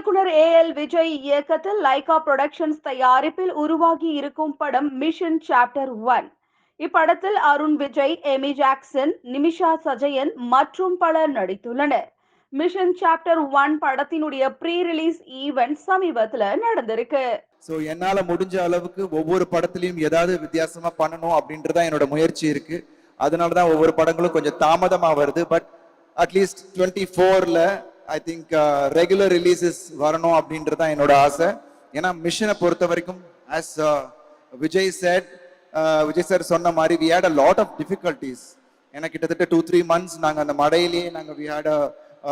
இயக்குனர் A L Vijay இயக்கத்தில் Lyca productions தயாரிப்பில் உருவாகி இருக்கும் படம் மிஷன் சாப்டர் ஒன் இப்படத்தில் அருண் விஜய் எமி ஜாக்சன் நிமிஷா சஜயன் மற்றும் பலர் நடித்துள்ளனர். மிஷன் சாப்டர் ஒன் படத்தினுடைய ப்ரீ ரிலீஸ் ஈவெண்ட் சமீபத்துல நடந்திருக்கு. ஸோ என்னால் முடிஞ்ச அளவுக்கு ஒவ்வொரு படத்துலையும் ஏதாவது வித்தியாசமாக பண்ணணும் அப்படின்றதான் என்னோட முயற்சி இருக்கு. அதனால தான் ஒவ்வொரு படங்களும் கொஞ்சம் தாமதமாக வருது. பட் அட்லீஸ்ட் டுவெண்ட்டி ஃபோரில் ஐ திங்க் ரெகுலர் ரிலீசஸ் வரணும் அப்படின்றது தான் என்னோட ஆசை. ஏன்னா மிஷனை பொறுத்த வரைக்கும் as uh, Vijay sir uh, Vijay sir சொன்ன மாதிரி we had a lot of difficulties ஏன்னா கிட்டத்தட்ட டூ த்ரீ மந்த்ஸ் நாங்கள் அந்த மடையிலேயே நாங்கள் we had a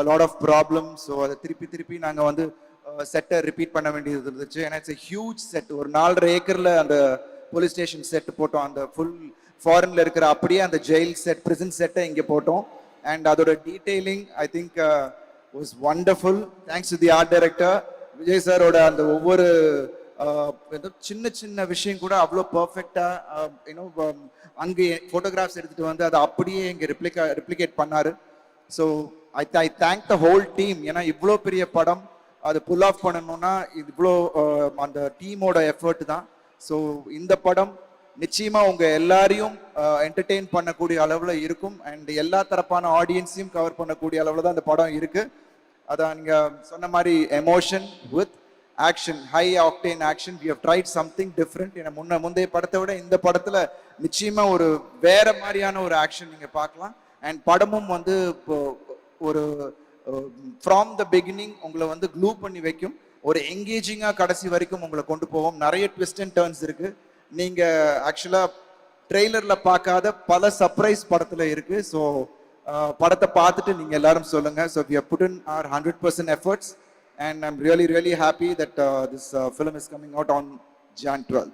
lot of problem so அதை திருப்பி திருப்பி நாங்கள் வந்து uh, செட்டை ரிப்பீட் பண்ண வேண்டியது இருந்துச்சு. ஏன்னா இட்ஸ் எ ஹியூஜ் செட் ஒரு நாலரை ஏக்கரில் அந்த போலீஸ் ஸ்டேஷன் செட் போட்டோம். அந்த ஃபுல் ஃபாரின்ல இருக்கிற அப்படியே அந்த ஜெயில் செட் பிரிசன் செட்டை இங்கே போட்டோம். அண்ட் அதோட detailing I think was wonderful thanks to the art director Vijay சாரோட அந்த ஒவ்வொரு ஏதோ சின்ன சின்ன விஷயம் கூட அவ்வளோ பர்ஃபெக்டாக யூனோ அங்கே ஃபோட்டோகிராஃப்ஸ் எடுத்துகிட்டு வந்து அதை அப்படியே இங்கே ரிப்ளிகா ரிப்ளிகேட் பண்ணார். So I I thank the whole team ஏன்னா இவ்வளோ பெரிய படம் அது புல் ஆஃப் பண்ணணும்னா இது இவ்வளோ அந்த டீமோட எஃபர்ட் தான். ஸோ இந்த படம் நிச்சயமாக உங்கள் எல்லாரையும் என்டர்டெயின் பண்ணக்கூடிய அளவில் இருக்கும். அண்ட் எல்லா தரப்பான ஆடியன்ஸையும் கவர் பண்ணக்கூடிய அளவில் தான் இந்த படம் இருக்குது அதான் நீங்கள் சொன்ன மாதிரி emotion with action high octane action we have tried something different ஏன்னா முன்ன முந்தைய படத்தை விட இந்த படத்தில் நிச்சயமாக ஒரு வேற மாதிரியான ஒரு ஆக்ஷன் நீங்கள் பார்க்கலாம். அண்ட் படமும் வந்து இப்போ ஒரு ஃப்ராம் த பிகினிங் உங்களை வந்து க்ளூ பண்ணி வைக்கும். ஒரு எங்கேஜிங்காக கடைசி வரைக்கும் உங்களை கொண்டு போவோம் நிறைய ட்விஸ்ட் அண்ட் டேர்ன்ஸ் இருக்குது நீங்கள் ஆக்சுவலாக ட்ரெய்லரில் பார்க்காத பல சர்ப்ரைஸ் படத்தில் இருக்குது ஸோ படத்தை பார்த்துட்டு நீங்க எல்லாரும் சொல்லுங்க. So we put in our hundred percent efforts and I'm really really happy that this film is coming out on Jan twelve